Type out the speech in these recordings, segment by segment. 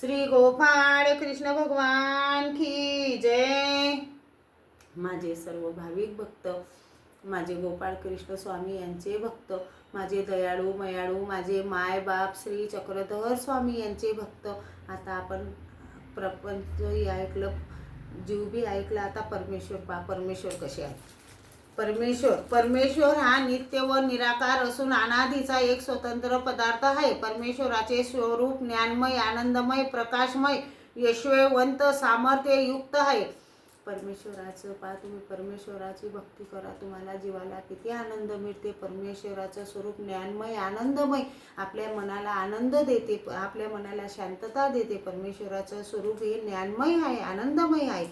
श्री गोपाळ कृष्ण भगवान की जय. माझे सर्व भाविक भक्त माझे गोपाळ कृष्ण स्वामी यांचे भक्त माझे दयाळू मयाळू माझे माय बाप श्री चक्रधर स्वामी यांचे भक्त. आता आपण प्रपंच ऐकलं जीव बी ऐकला आता परमेश्वर पा परमेश्वर कसे आहे परमेश्वर परमेश्वर हा नित्य व निराकार असून अनादीचा एक स्वतंत्र पदार्थ आहे. परमेश्वराचे स्वरूप ज्ञानमय आनंदमय प्रकाशमय यशवंत सामर्थ्ययुक्त आहे. परमेश्वराचं पा तुम्ही परमेश्वराची भक्ती करा. तुम्हाला जीवाला किती आनंद मिळते. परमेश्वराचं स्वरूप ज्ञानमय आनंदमय आपल्या मनाला आनंद देते आपल्या मनाला शांतता देते. परमेश्वराचं स्वरूप हे ज्ञानमय आहे आनंदमय आहे.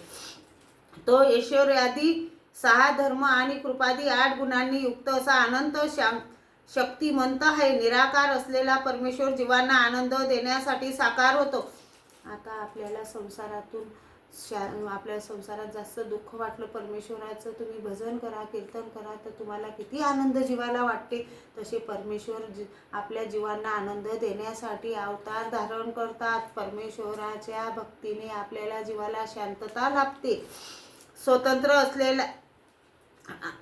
तो ऐश्वर्यादी सहा धर्म आणि कृपादी आठ गुणांनी युक्त असा अनंत शां शक्तिमंत आहे. निराकार असलेला परमेश्वर जीवांना आनंद देण्यासाठी साकार होतो. आता आपल्याला संसारातून शा आपल्या संसारात जास्त दुःख वाटलं परमेश्वराचं तुम्ही भजन करा कीर्तन करा तर तुम्हाला किती आनंद जीवाला वाटते. तसे परमेश्वर जी आपल्या जीवांना आनंद देण्यासाठी अवतार धारण करतात. परमेश्वराच्या भक्तीने आपल्याला जीवाला शांतता लाभते. स्वतंत्र असलेला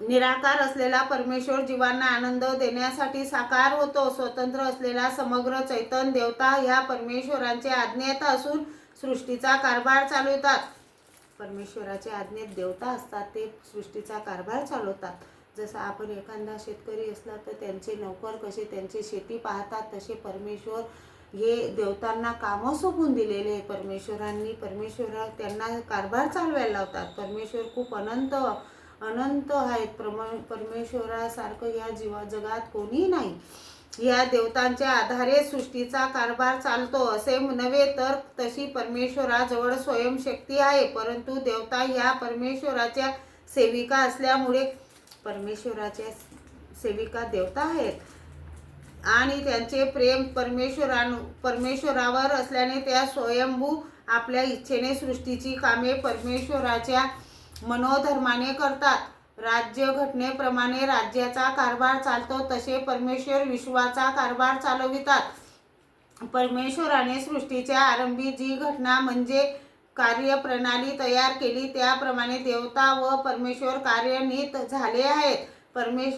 निराकार असलेला परमेश्वर जीवांना आनंद देण्यासाठी साकार होतो. स्वतंत्र असलेला समग्र चैतन देवता ह्या परमेश्वरांचे आज्ञेत असून सृष्टीचा कारभार चालवतात. परमेश्वराच्या आज्ञेत देवता असतात ते सृष्टीचा कारभार चालवतात. जसं आपण एखादा शेतकरी असला तर त्यांचे नोकर कसे त्यांची शेती पाहतात तसे परमेश्वर हे देवतांना कामं सोपून दिलेले आहे. परमेश्वरांनी परमेश्वर त्यांना कारभार चालवायला लावतात. परमेश्वर खूप अनंत अनंत आहेत. प्रम परमेश्वरासारखं या जीवा जगात कोणी नाही. या देवतांच्या आधारे सृष्टीचा कारभार चालतो. असे नव्हे तर तशी परमेश्वराजवळ स्वयंशक्ती आहे. परंतु देवता या परमेश्वराच्या सेविका असल्यामुळे परमेश्वराच्या सेविका देवता आहेत. आणि त्यांचे प्रेम परमेश्वरानु परमेश्वरावर असल्याने त्या स्वयंभू आपल्या इच्छेने सृष्टीची कामे परमेश्वराच्या मनोधर्माने करतात. राज्य घटनेप्रमाणे राज्याचा कारभार चालतो तसे परमेश्वर विश्वाचा कारभार चालवितात. परमेश्वराने सृष्टीच्या आरंभी जी घटना म्हणजे कार्यप्रणाली तयार केली त्याप्रमाणे देवता व परमेश्वर कार्यान्वित झाले आहेत. परमेश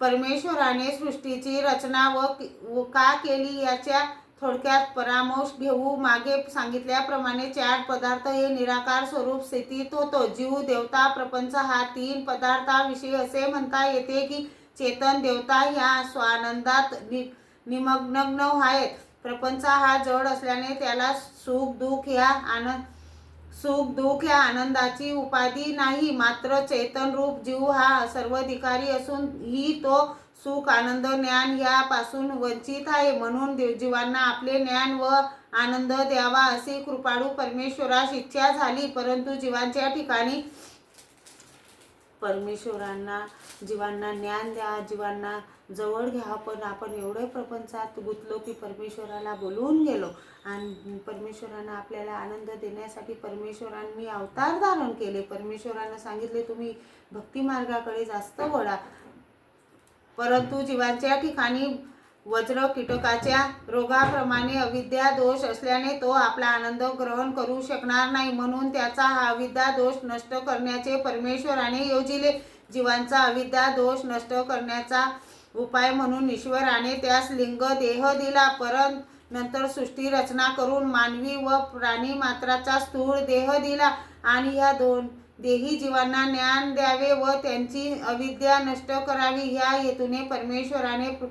परमेश्वराने सृष्टीची रचना व व का केली याच्या थोडक्यात परामर्श घेऊ. मागे सांगितल्याप्रमाणे चार पदार्थ हे निराकार स्वरूप स्थितीत होतो. जीव देवता प्रपंच हा तीन पदार्थाविषयी असे म्हणता येते की चेतन देवता ह्या स्वानंदात नि निमग्न आहेत. प्रपंच हा जड असल्याने त्याला सुख दुःख ह्या आनंद सुख दुःख या आनंदाची उपाधी नाही. मात्र चेतनरूप जीव हा सर्वधिकारी असून ही तो सुख आनंद ज्ञान यापासून वंचित आहे. म्हणून देव जीवांना आपले ज्ञान व आनंद द्यावा अशी कृपाळू परमेश्वरास इच्छा झाली. परंतु जीवांच्या ठिकाणी परमेश्वरांना जीवांना ज्ञान द्या. जीवांना जवळ घ्या. पण आपण एवढे प्रपंचात गुंतलो की परमेश्वराला बोलवून गेलो. आणि परमेश्वरानं आपल्याला आनंद देण्यासाठी परमेश्वरांनी अवतार धारण केले. परमेश्वरानं सांगितले तुम्ही भक्ती मार्गाकडे जास्त वळा. परंतु जीवांच्या ठिकाणी वज्र कीटकाच्या रोगाप्रमाणे अविद्या दोष असल्याने तो आपला आनंद ग्रहण करू शकणार नाही. म्हणून त्याचा हा अविद्या दोष नष्ट करण्याचे परमेश्वराने योजिले. जीवांचा अविद्या दोष नष्ट करण्याचा उपाय म्हणून ईश्वराने त्यास लिंग देह दिला. परंतु नंतर सृष्टी रचना करून मानवी व प्राणी मात्राचा स्थूळ देह दिला आणि ह्या दोन देही जीवांना ज्ञान द्यावे व त्यांची अविद्या नष्ट करावी. ह्या हेतूने परमेश्वराने प्र-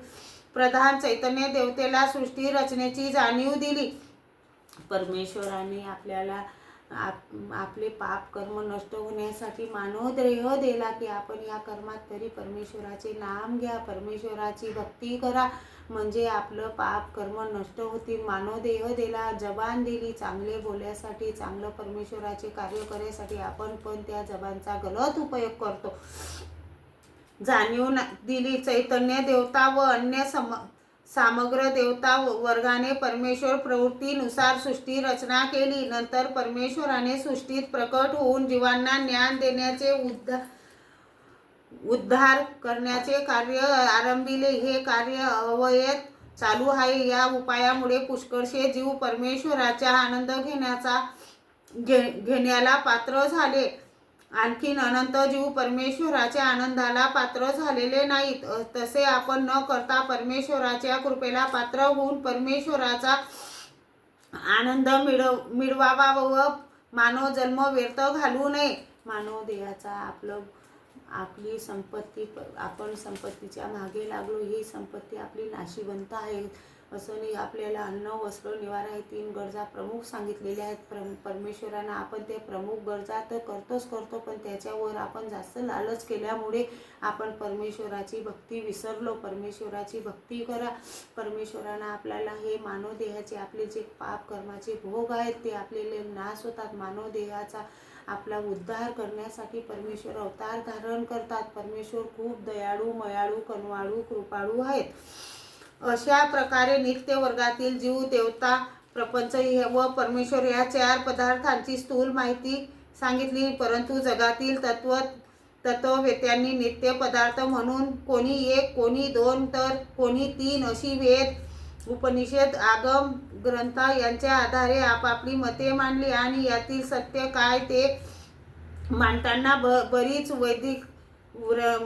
प्रधान चैतन्य देवतेला सृष्टी रचनेची जाणीव दिली. परमेश्वराने आपल्याला आप आपले पाप कर्म नष्ट होण्यासाठी मानव देह दिला की आपण या कर्मात तरी परमेश्वराचे नाम घ्या परमेश्वराची भक्ती करा. म्हणजे आपलं पाप कर्म नष्ट होतील. मानव देह दिला जबान दिली चांगले बोलण्यासाठी चांगलं परमेश्वराचे कार्य करण्यासाठी आपण पण त्या जबानचा गलत उपयोग करतो. जाणीव दिली. चैतन्य देवता व अन्य सम सामग्र देवता वर्गाने परमेश्वर प्रवृत्तीनुसार सृष्टी रचना केली. नंतर परमेश्वराने सृष्टीत प्रकट होऊन जीवांना ज्ञान देण्याचे उद्धा उद्धार करण्याचे कार्य आरंभिले. हे कार्य अवयत चालू आहे. या उपायामुळे पुष्कळशे जीव परमेश्वराचा आनंद घेण्याचा घे घेण्याला पात्र झाले. आणखीन अनंत जीव परमेश्वराच्या आनंदाला पात्र झालेले नाहीत. तसे आपण न करता परमेश्वराच्या कृपेला पात्र होऊन परमेश्वराचा आनंद मिळव मिळवावा व मानव जन्म व्यर्थ घालू नये. मानव देहाचा आपलं आपली संपत्ती आपण संपत्तीच्या मागे लागलो ही संपत्ती आपली नाशिवंत आहे. असं नाही आपल्याला अन्न वस्त्र निवारा हे तीन गरजा प्रमुख सांगितलेल्या आहेत. प्र परमेश्वरांना आपण ते प्रमुख गरजा तर करतोच करतो पण त्याच्यावर आपण जास्त लालच केल्यामुळे आपण परमेश्वराची भक्ती विसरलो. परमेश्वराची भक्ती करा. परमेश्वरांना आपल्याला हे मानव देहाचे आपले जे पाप कर्माचे भोग आहेत ते आपले नाश होतात. मानव देहाचा आपला उद्धार करण्यासाठी परमेश्वर अवतार धारण करतात. परमेश्वर खूप दयाळू मयाळू कनवाळू कृपाळू आहेत. अशा प्रकारे नित्य वर्गातील जीव देवता प्रपंच हे व परमेश्वर या चार पदार्थांची स्थूल माहिती सांगितली. परंतु जगातील तत्व तत्ववेत्यांनी नित्य पदार्थ म्हणून कोणी एक कोणी दोन तर कोणी तीन अशी वेद उपनिषद आगम ग्रंथ यांच्या आधारे आपापली मते मांडली आणि यातील सत्य काय ते मांडताना ब बरीच वैदिक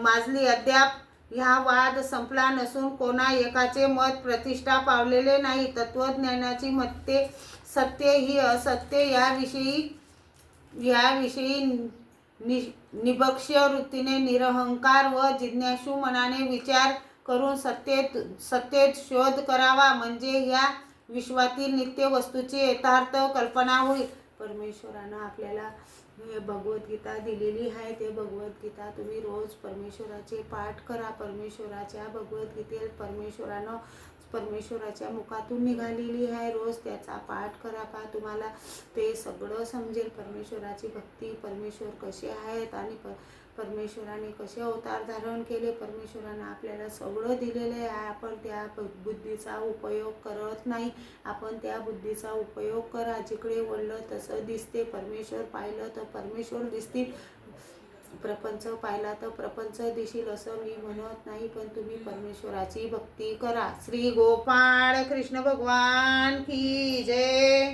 माजली अद्याप ह्या वाद संपला नसून कोणा एकाचे मत प्रतिष्ठा पावलेले नाही. तत्वज्ञानाची मते सत्य ही असत्य याविषयी याविषयी नि निबक्ष वृत्तीने निरहंकार व जिज्ञासू मनाने विचार करून सत्तेत सत्तेत शोध करावा म्हणजे या विश्वातील नित्य वस्तूची यथार्थ कल्पना होईल. परमेश्वरानं आपल्याला हे भगवद्गीता दिलेली आहे. ते भगवद्गीता तुम्ही रोज परमेश्वराचे पाठ करा. परमेश्वराच्या भगवद्गीतेत परमेश्वरानं परमेश्वराच्या मुखातून निघालेली आहे. रोज त्याचा पाठ करा पा तुम्हाला ते सगळं समजेल. परमेश्वराची भक्ती परमेश्वर कसे आहेत आणि प परमेश्वराने कसे अवतार धारण केले परमेश्वरानं आपल्याला सगळं दिलेलं आहे. आपण त्या ब- बुद्धीचा उपयोग करत नाही. आपण त्या बुद्धीचा उपयोग करा. जिकडे वळलं तसं दिसते. परमेश्वर पाहिलं तर परमेश्वर दिसतील. प्रपंच पाहिला तर प्रपंच दिशील असं मी म्हणत नाही. पण तुम्ही परमेश्वराची भक्ती करा. श्री गोपाळ कृष्ण भगवान की जय.